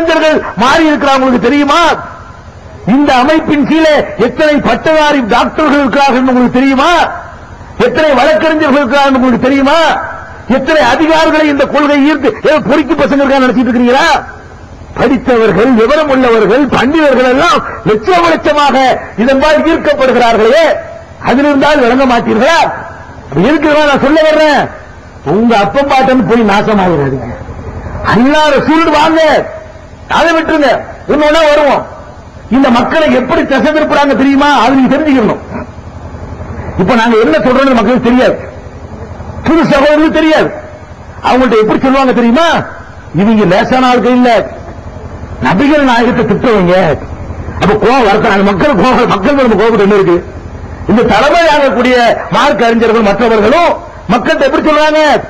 இளைஞர்கள் மாறி இருக்கிறாங்க தெரியுமா? இந்த அமைப்பின் கீழே எத்தனை பட்டதாரி டாக்டர்கள் இருக்கிறார்கள் என்று உங்களுக்கு தெரியுமா? எத்தனை வழக்கறிஞர்கள் இருக்கிறார்கள் உங்களுக்கு தெரியுமா? எத்தனை அதிகாரிகளை இந்த கொள்கை ஈர்த்து ஏதோ பொறுக்கி பசங்க இருக்கா நினைச்சிட்டு இருக்கிறீங்களா படித்தவர்கள் விவரம் உள்ளவர்கள் பண்டிதர்கள் எல்லாம் லட்சம் லட்சமாக இதன்பால் ஈர்க்கப்படுகிறார்களே. அதிலிருந்தால் விளங்க மாட்டீர்களா? இருக்கிறதா நான் சொல்ல வர்றேன். உங்க அப்பம் பாட்டன் போய் நாசமாகிறாதீங்க அல்லாத சூழ்ந்து வாங்க. அதை விட்டுருங்க. இன்னொன்னா வருவோம். இந்த மக்களை எப்படி திசை திருப்புறாங்க தெரியுமா? அது நீங்க தெரிஞ்சுக்கணும். இப்ப நாங்க என்ன சொல்றோம்னு மக்களுக்கு தெரியாது. புது சகோதரர்களுக்கு தெரியாது. அவங்கள்ட்ட எப்படி சொல்லுவாங்க தெரியுமா? இவங்க லேசான ஆட்கள் இல்ல. நபிகள் நாயகத்தை திட்டுவீங்க அப்ப கோவம் வரத்தாங்க மக்கள் கோவம் மக்கள் நம்ம கோபம் என்ன இருக்கு? இந்த தலைமையாகக்கூடிய மார்க் அறிஞர்கள் மற்றவர்களும் மக்கள்கிட்ட எப்படி சொல்றாங்க?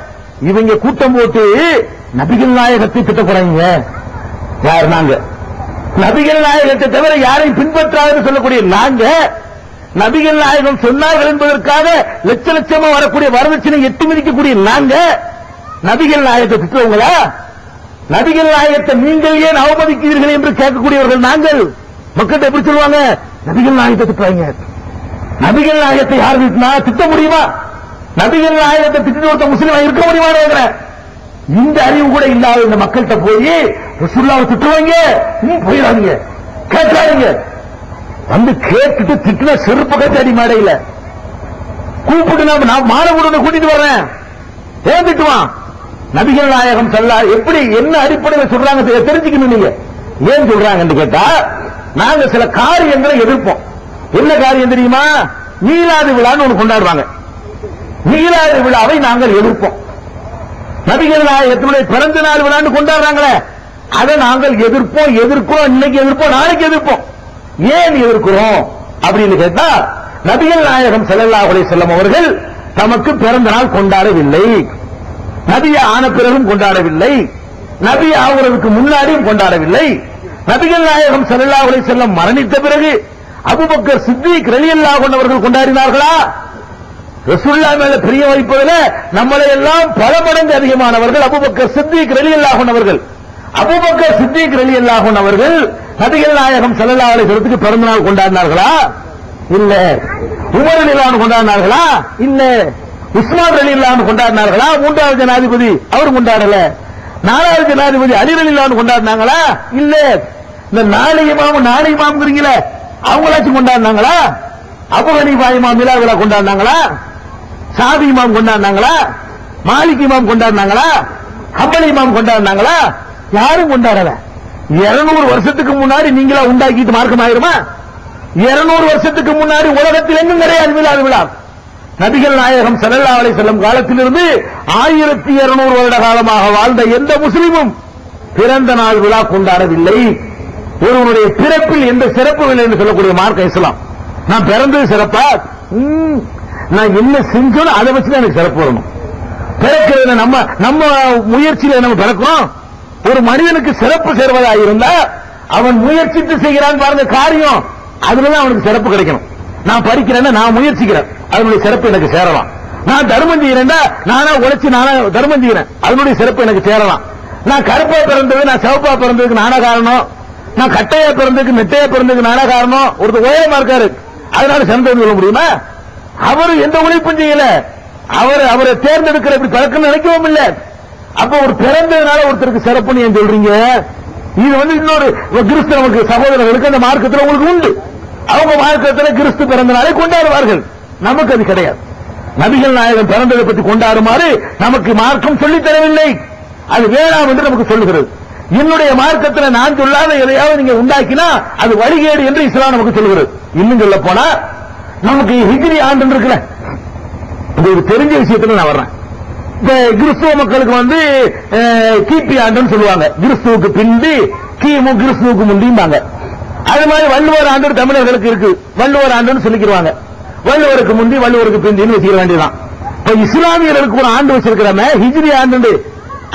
இவங்க கூட்டம் போட்டு நபிகள் நாயகத்தை திட்ட போறாங்க. யார் நாங்க? நபிகள் நாயகத்தை தவிர யாரையும் பின்பற்றாதுன்னு சொல்லக்கூடிய நாங்க நபிகள் நாயகம் சொன்னார்கள் என்பதற்காக லட்ச லட்சமா வரக்கூடிய வரதட்சணை எட்டு மிதிக்கக்கூடிய நாங்க நபிகள் நாயகத்தை திட்டுவங்களா நபிகள் நாயகத்தை நீங்கள் ஏன் அவமதிக்கிறீர்கள் என்று கேட்கக்கூடியவர்கள் நாங்கள்? மக்கள்கிட்ட எப்படி சொல்லுவாங்க? நபிகள் நாயகத்தை திட்டுறாங்க. நபிகள் நாயகத்தை யார் திட்டினா திட்ட முடியுமா? நபிகள் நாயகத்தை திட்டு ஒருத்த முஸ்லீமா இருக்க முடியுமா கேட்கிறேன். இந்த அறிவு கூட இல்லாத இந்த மக்கள்கிட்ட போய் ரசுல்லாவை திட்டுவாங்க போயிடாதீங்க கேட்காதீங்க. வந்து கேட்டுட்டு திட்டுன செருப்பு கட்டி அடி மேடையில. கூப்பிட்டு நான் நான் மாணவர்களை கூட்டிட்டு வர்றேன் ஏன் திட்டுவான்? நபிகள் நாயகம் சொல்லா எப்படி என்ன அடிப்படையில் சொல்றாங்க தெரிஞ்சுக்கணும் நீங்க. ஏன் சொல்றாங்கன்னு கேட்டா நாங்க சில காரியங்களை எதிர்ப்போம். என்ன காரியம் தெரியுமா? மீலாது விழான்னு ஒன்று கொண்டாடுவாங்க மீலாது விழாவை நாங்கள் எதிர்ப்போம். நபிகள் நாயகத்தினுடைய பிறந்த நாள் விழான்னு கொண்டாடுறாங்களே அதை நாங்கள் எதிர்ப்போம் எதிர்க்கிறோம் இன்னைக்கு எதிர்ப்போம் நாளைக்கு எதிர்ப்போம். ஏன் எதிர்க்கிறோம் அப்படின்னு கேட்டா நபிகள் நாயகம் ஸல்லல்லாஹு அலைஹி அவர்கள் தமக்கு பிறந்த நாள் கொண்டாடவில்லை. நபியை ஆன பிறகும் கொண்டாடவில்லை. நபி ஆகுறதுக்கு முன்னாடியும் கொண்டாடவில்லை. நபிகள் நாயகம் ஸல்லல்லாஹு அலைஹி மரணித்த பிறகு அபுபக்கர் சித்திக் ரலியல்லாஹு கொண்டவர்கள் கொண்டாடினார்களா? ரசுல்லா மேல பிரிய வைப்பதில் நம்மளை எல்லாம் பல மடங்கு அதிகமானவர்கள். அபுபக்கர் சித்திக் ரலியல்லாஹு அன்ஹு அவர்கள். அபூபக்கர் சித்திக் ரலியல்லாஹு அன்ஹு அவர்கள் நபிகள் நாயகம் செல்லல்லா அலிசலத்துக்கு பிறந்த நாள் கொண்டாடினார்களா? இல்ல. உமர் அலிலான் கொண்டாடினார்களா? இல்ல. உஸ்மான் அலிலான் கொண்டாடினார்களா? மூன்றாவது ஜனாதிபதி அவர் கொண்டாடல. நாலாவது ஜனாதிபதி அலி அலிலான் கொண்டாடினாங்களா? இல்ல. இந்த நாலு இமாம் நாலு இமாம்ங்கிறீங்களே அவங்களாச்சும் கொண்டாடினாங்களா? அபுகனி பாயமா இமாம் கொண்டாடினாங்களா? சாதி இமாம் கொண்டாடினாங்களா? மாலிக் இமாம் கொண்டாடினாங்களா? ஹம்பல் இமாம் கொண்டாடினாங்களா? யாரும் கொண்டாடல. 200 வருஷத்துக்கு முன்னாடி நீங்களா உண்டாக்கிட்டு மார்க்கம் ஆயிருமா? 200 வருஷத்துக்கு முன்னாடி உலகத்தில் எங்கும் நிறைய மிலாது விழா. நபிகள் நாயகம் ஸல்லல்லாஹு அலை செல்லும் காலத்திலிருந்து ஆயிரத்தி இருநூறு வருட காலமாக வாழ்ந்த எந்த முஸ்லீமும் பிறந்த நாள் விழா கொண்டாடவில்லை. ஒருவனுடைய பிறப்பில் எந்த சிறப்பு இல்லை என்று சொல்லக்கூடிய மார்க்க இஸ்லாம். நான் பிறந்தது சிறப்பா? நான் என்ன செஞ்சோன்னு அதை வச்சு எனக்கு சிறப்பு வரணும். பிறக்கிறது நம்ம நம்ம முயற்சியில நம்ம பிறக்கிறோம். ஒரு மனிதனுக்கு சிறப்பு சேர்வதா இருந்தா அவன் முயற்சித்து செய்கிறான் பாருங்க காரியம். அதுலதான் அவனுக்கு சிறப்பு கிடைக்கணும். நான் படிக்கிறேன்னா நான் முயற்சிக்கிறேன். அதனுடைய சிறப்பு எனக்கு சேரலாம். நான் தர்மம் செய்யறேன்டா நானா உழைச்சி நானா தர்மம் செய்யறேன். அதனுடைய சிறப்பு எனக்கு சேரலாம். நான் கருப்பா பிறந்தது நான் சிவப்பா பிறந்ததுக்கு நானா காரணம். நான் கட்டையா பிறந்ததுக்கு நெட்டையா பிறந்ததுக்கு நானா காரணம். ஒருத்தர் உயரமா இருக்காரு. அதனால சிறந்தது சொல்ல முடியுமா? அவர் எந்த உழைப்பும் செய்யல. அவர் அவரை தேர்ந்தெடுக்கிற இப்படி பழக்கம் நினைக்கவும் இல்ல. அப்ப ஒரு பிறந்ததுனால ஒருத்தருக்கு சிறப்புன்னு ஏன் சொல்றீங்க? இது வந்து இன்னொரு கிறிஸ்தவனுக்கு சகோதரர்களுக்கு அந்த மார்க்கத்தில் உங்களுக்கு உண்டு. அவங்க மார்க்கத்தில் கிறிஸ்து பிறந்த நாளை கொண்டாடுவார்கள். நமக்கு அது கிடையாது. நபிகள் நாயகன் பிறந்ததை பற்றி கொண்டாடுமாறு நமக்கு மார்க்கம் சொல்லித் தரவில்லை அது வேணாம் என்று நமக்கு சொல்லுகிறது. என்னுடைய மார்க்கத்தில் நான் சொல்லாத எதையாவது நீங்க உண்டாக்கினா அது வழிகேடு என்று இஸ்லாம் நமக்கு சொல்லுகிறது. இன்னும் சொல்ல போனா நமக்கு ஹிஜ்ரி ஆண்டு இருக்கிற இது ஒரு தெரிஞ்ச விஷயத்துல நான் வர்றேன். இந்த கிறிஸ்துவ மக்களுக்கு வந்து கிபி ஆண்டுன்னு சொல்லுவாங்க. கிறிஸ்துவுக்கு பிந்தி கிமு கிறிஸ்துவுக்கு முந்திம்பாங்க. அது மாதிரி வள்ளுவர் ஆண்டு தமிழர்களுக்கு இருக்கு. வள்ளுவர் ஆண்டுன்னு சொல்லிக்கிறாங்க வள்ளுவருக்கு முந்தி வள்ளுவருக்கு பிந்தின்னு வச்சுக்க வேண்டியதான் இப்ப இஸ்லாமியர்களுக்கு ஒரு ஆண்டு வச்சிருக்கிறோமே ஹிஜ்ரி ஆண்டு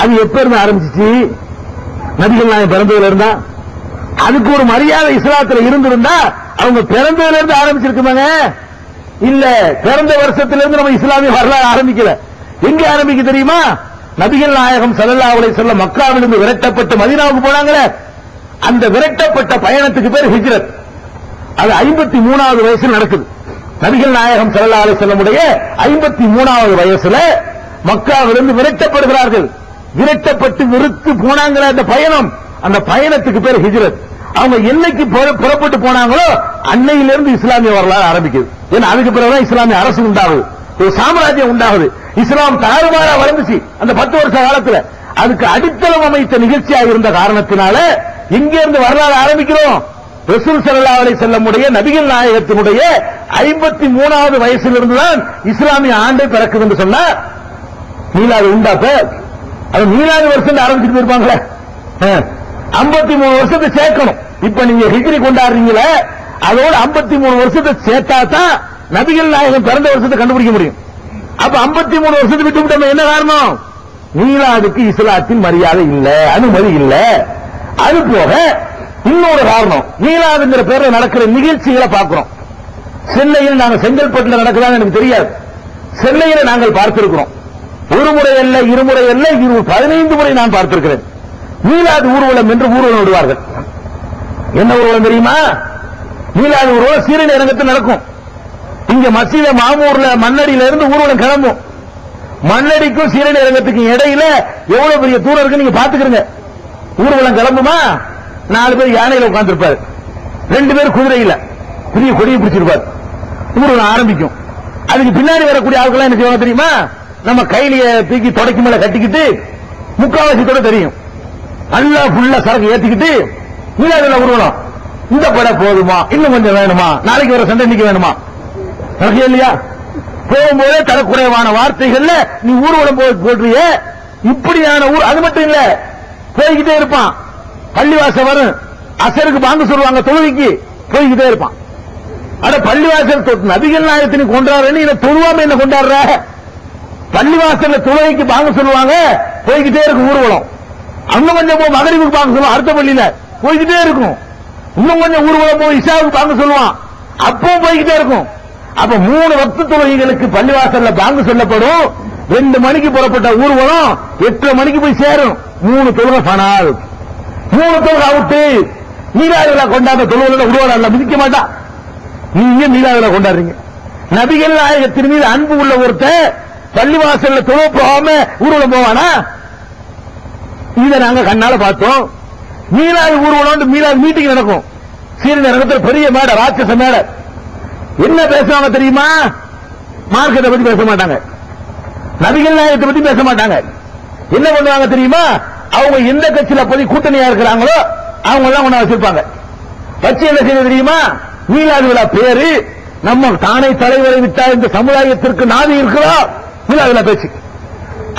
அது எப்ப இருந்து ஆரம்பிச்சிச்சு? நபிகள் நாயகம் பிறந்ததுல இருந்தா. அதுக்கு ஒரு மரியாதை இஸ்லாத்துல இருந்திருந்தா அவங்க பிறந்ததுல இருந்து ஆரம்பிச்சிருக்குமாங்க? இல்ல பிறந்த வருஷத்திலிருந்து நம்ம இஸ்லாமிய வரலாறு ஆரம்பிக்கல. எங்க ஆரம்பிக்க தெரியுமா? நபிகள் நாயகம் ஸல்லல்லாஹு அவளை சொல்ல மக்காவிலிருந்து விரட்டப்பட்டு மதினாவுக்கு போனாங்களே. அந்த விரட்டப்பட்ட பயணத்துக்கு பேர் ஹிஜ்ரத். அது ஐம்பத்தி மூணாவது வயசுல நடக்குது. நபிகள் நாயகம் ஸல்லல்லாஹு அலைஹி வஸல்லமுடைய ஐம்பத்தி மூணாவது வயசுல மக்காவிலிருந்து விரட்டப்படுகிறார்கள். விரட்டப்பட்டு விருத்து போனாங்களே அந்த பயணம். அந்த பயணத்துக்கு பேர் ஹிஜ்ரத். அவங்க என்னைக்கு புறப்பட்டு போனாங்களோ அன்னையிலிருந்து இஸ்லாமிய வரலாறு ஆரம்பிக்குது. ஏன்னா அதுக்கு பிறகுதான் இஸ்லாமிய அரசு உண்டாகுது. ஒரு சாம்ராஜ்யம் உண்டாகுது. இஸ்லாம் தாறுமாறா வளர்ந்துச்சு. அந்த பத்து வருஷ காலத்துல. அதுக்கு அடித்தளம் அமைத்த நிகழ்ச்சியாக இருந்த காரணத்தினால எங்க இருந்து வரலாறு ஆரம்பிக்கிறோம். ரசூல் ஸல்லல்லாஹு அலைஹி செல்லமுடைய நபிகள் நாயகத்தினுடைய ஐம்பத்தி மூணாவது வயசிலிருந்து தான் இஸ்லாமிய ஆண்டை பிறக்குது என்று சொன்னா மீலாது உண்டாப்ப அது மீலாது வருஷம் ஆரம்பிச்சுட்டு இருப்பாங்களே ஐம்பத்தி மூணு வருஷத்தை சேர்க்கணும். இப்ப நீங்க ஹிஜ்ரி கொண்டாடுறீங்களே அதோட ஐம்பத்தி மூணு வருஷத்தை சேர்த்தா தான் நபிகள் நாயகம் பிறந்த வருஷத்தை கண்டுபிடிக்க முடியும். அப்ப 53 மூணு வருஷத்தை விட்டு விட்டோம் என்ன காரணம்? மீலாதுக்கு இஸ்லாத்தின் மரியாதை இல்ல அனுமதி இல்ல. அது போக இன்னொரு காரணம் மீலாதுங்கிற பேர்ல நடக்கிற நிகழ்ச்சிகளை பார்க்கிறோம். சென்னையில் நாங்க செங்கல்பட்டுல நடக்குதான்னு எனக்கு தெரியாது. சென்னையில நாங்கள் பார்த்திருக்கிறோம். ஒரு முறை அல்ல இருமுறை அல்ல இரு பதினைந்து முறை நான் பார்த்திருக்கிறேன். மீலாது ஊர்வலம் என்று ஊர்வலம் விடுவார்கள். என்ன ஊர்வலம் தெரியுமா? மீலாது ஊர்வலம் சீரடி அரங்கத்தில் நடக்கும். இங்க மசீத மாமூர்ல மண்ணடியில இருந்து ஊர்வலம் கிளம்பும். மண்ணடிக்கும் சீரடி அரங்கத்துக்கும் இடையில எவ்வளவு பெரிய தூரம் இருக்கு நீங்க பாத்துக்கிறீங்க ஊர்வலம் கிளம்புமா? நாலு பேர் யானையில உட்கார்ந்துருப்பாரு. ரெண்டு பேர் குதிரையில. பெரிய கொடியை பிடிச்சிருப்பாரு. ஊர்வலம் ஆரம்பிக்கும். அதுக்கு பின்னாடி வரக்கூடிய ஆட்கள் என்ன செய்வாங்க தெரியுமா? நம்ம கையிலேயே தூக்கி தொடக்கி மேல கட்டிக்கிட்டு முக்காவாசித்தோட தெரியும். நல்லா ஃபுல்லா சரக்கு ஏத்திக்கிட்டு மீனாதுல ஊர்வலம் இந்த படம் போதுமா? இன்னும் கொஞ்சம் வேணுமா? நாளைக்கு வர சண்டை இன்னைக்கு வேணுமா? சரக்கு இல்லையா? போகும்போதே தரக்குறைவான வார்த்தைகள்ல நீ ஊர்வலம் போய் போடுறிய. இப்படியான ஊர் அது மட்டும் இல்ல போய்கிட்டே இருப்பான். பள்ளிவாசல் வரும். அசருக்கு பாங்க சொல்லுவாங்க தொழுவிக்கு போய்கிட்டே இருப்பான். அட பள்ளிவாசல் தொட்டு நபிகள் நாயகத்தினை கொண்டாடுறேன்னு இதை தொழுவாம என்ன கொண்டாடுற? பள்ளிவாசல்ல தொழுகைக்கு பாங்க சொல்லுவாங்க. போய்கிட்டே இருக்கும் ஊர்வலம். அங்க கொஞ்சம் போ மகரிவுக்கு பார்க்க சொல்லுவான் அடுத்த பள்ளியில. போய்கிட்டே இருக்கும். இன்னும் கொஞ்சம் ஊர்வலம் போய் இஷாவுக்கு பாங்க சொல்லுவான். அப்பவும் போய்கிட்டே இருக்கும். அப்ப மூணு வக்து தொழுகைகளுக்கு பள்ளிவாசல்ல பாங்கு சொல்லப்படும். ரெண்டு மணிக்கு புறப்பட்ட ஊர்வலம் எட்டரை மணிக்கு போய் சேரும். மூணு தொழுகை பனால் மூணு தொழுகை அவுட்டு நீராவிழா கொண்டாட தொழுவல விடுவாடா மிதிக்க மாட்டா நீங்க மீளாவில கொண்டாடுறீங்க. நபிகள் நாயகத்தின் மீது அன்பு உள்ள ஒருத்தன் பள்ளிவாசல்ல தொழுவ போகாம ஊர்வலம் போவானா? இதை நாங்க கண்ணால பார்த்தோம். மீனாது ஊர்வலம் மீனாது மீட்டிங் நடக்கும். சீரடி பெரிய மேடை ராட்சச மேடை. என்ன பேசுவாங்க தெரியுமா? மார்க்கத்தை பத்தி பேச மாட்டாங்க. நபிகள் நாயகத்தை பத்தி பேச மாட்டாங்க. என்ன பண்ணுவாங்க தெரியுமா? அவங்க எந்த கட்சியில போய் கூட்டணியா இருக்கிறாங்களோ அவங்க எல்லாம் ஒண்ணா வச்சிருப்பாங்க. வச்சு என்ன செய்ய தெரியுமா? மீலாது விழா பேரு நம்ம தானே தலைவரை விட்டா இந்த சமுதாயத்திற்கு நாதி இருக்கிறோம் மீலாது விழா பேச்சு.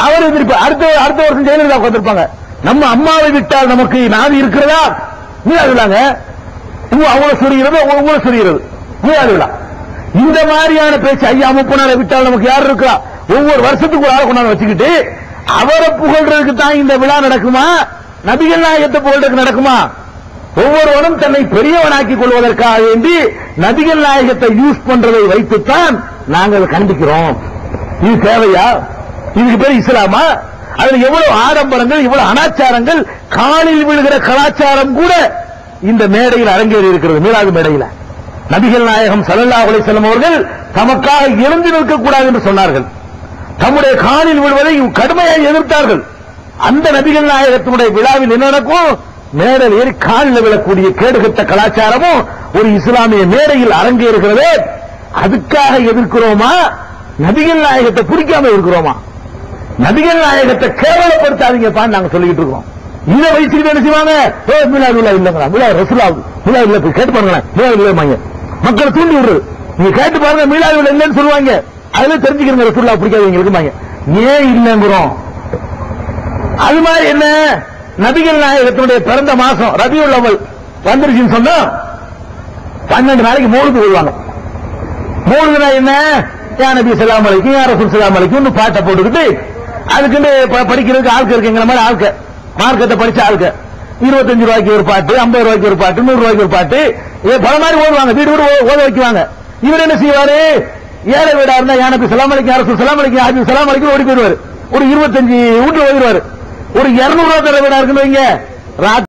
அவர் எதிர்ப்பு அடுத்த அடுத்த வருஷம் ஜெயலலிதா உட்காந்துருப்பாங்க நம்ம அம்மாவை விட்டால் நமக்கு நாதி இருக்கிறதா? மீளாதுலாங்க அவங்கள சொல்கிறது உங்களை சொல்கிறது மீளாதுலா இந்த மாதிரியான பேச்சு ஐயா முப்பனாரை விட்டால் நமக்கு யார் இருக்கா? ஒவ்வொரு வருஷத்துக்கு ஒரு ஆள் கொண்டாந்து வச்சுக்கிட்டு அவரை புகழ்றதுக்கு தான் இந்த விழா நடக்குமா? நபிகள் நாயகத்தை புகழ்றதுக்கு நடக்குமா? ஒவ்வொருவனும் தன்னை பெரியவனாக்கிக் கொள்வதற்காக வேண்டி நபிகள் நாயகத்தை யூஸ் பண்றதை வைத்துத்தான் நாங்கள் கண்டிக்கிறோம். இது தேவையா? இதுக்கு பேர் இஸ்லாமா? அதுல எவ்வளவு ஆடம்பரங்கள் இவ்வளவு அனாச்சாரங்கள் காலில் விழுகிற கலாச்சாரம் கூட இந்த மேடையில் அரங்கேறி இருக்கிறது மீராது மேடையில். நபிகள் நாயகம் ஸல்லல்லாஹு அலைஹி அவர்கள் தமக்காக எழுந்து நிற்கக்கூடாது என்று சொன்னார்கள். தம்முடைய காலில் விழுவதை கடுமையாக எதிர்த்தார்கள். அந்த நபிகள் நாயகத்தினுடைய விழாவில் என்ன நடக்கும்? மேடையில் ஏறி காலில் விழக்கூடிய கேடுகட்ட கலாச்சாரமும் ஒரு இஸ்லாமிய மேடையில் அரங்கேறுகிறதே. அதுக்காக எதிர்க்கிறோமா? நபிகள் நாயகத்தை பிடிக்காம இருக்கிறோமா? நபிகள் நாயகத்தை கேவலப்படுத்தாதீங்கப்பா நாங்க சொல்லிட்டு இருக்கோம். இதை வயசுக்கு என்ன செய்வாங்க? ஏ மிலா மிலா இல்லங்களா மிலா ரசுலா மிலா இல்ல கேட்டு பாருங்களேன் மிலா இல்லமாங்க மக்களை தூண்டி விடுறது நீங்க கேட்டு பாருங்க மீலா இல்லைன்னு சொல்லுவாங்க. அதுல தெரிஞ்சுக்கிறீங்க ரசுல்லா பிடிக்காது எங்களுக்கு ஏன் இல்லைங்கிறோம். அது மாதிரி என்ன? நபிகள் நாயகத்தினுடைய பிறந்த மாசம் ரபியுல் அவல் வந்துருச்சுன்னு சொன்னா பன்னெண்டு நாளைக்கு மூணுக்கு கொள்வாங்க மூணுனா என்ன? யா நபி சலாம் அலைக்கும் யா ரசூல் சலாம் அலைக்கும் பாட்டை போட்டுக்கிட்டு அதுக்குன்னு படிக்கிறதுக்கு ஆளுக்கு இருக்குங்கிற மாதிரி ஆளுக்கு. மார்க்கத்தை படிச்ச ஆளுக்கு. இருபத்தஞ்சு ரூபாய்க்கு ஒரு பாட்டு ஐம்பது ரூபாய்க்கு ஒரு பாட்டு நூறு ரூபாய்க்கு ஒரு பாட்டு. இது பல மாதிரி ஓடுவாங்க வீடு வீடு ஓ- ஓத வைக்குவாங்க. இவர் என்ன செய்வாரு? ஏழை வீடா இருந்தா எனக்கு சிலாமலைக்கு அரசு சிலாமலைக்கு யா ரசூல் ஆஜி ஓடி போயிடுவாரு. ஒரு இருபத்தஞ்சு வீட்டுல ஓடிடுவாரு. ஒரு இருநூறு ரூபாய் தர வீடா இருக்குன்னு வைங்க. ராத்திரி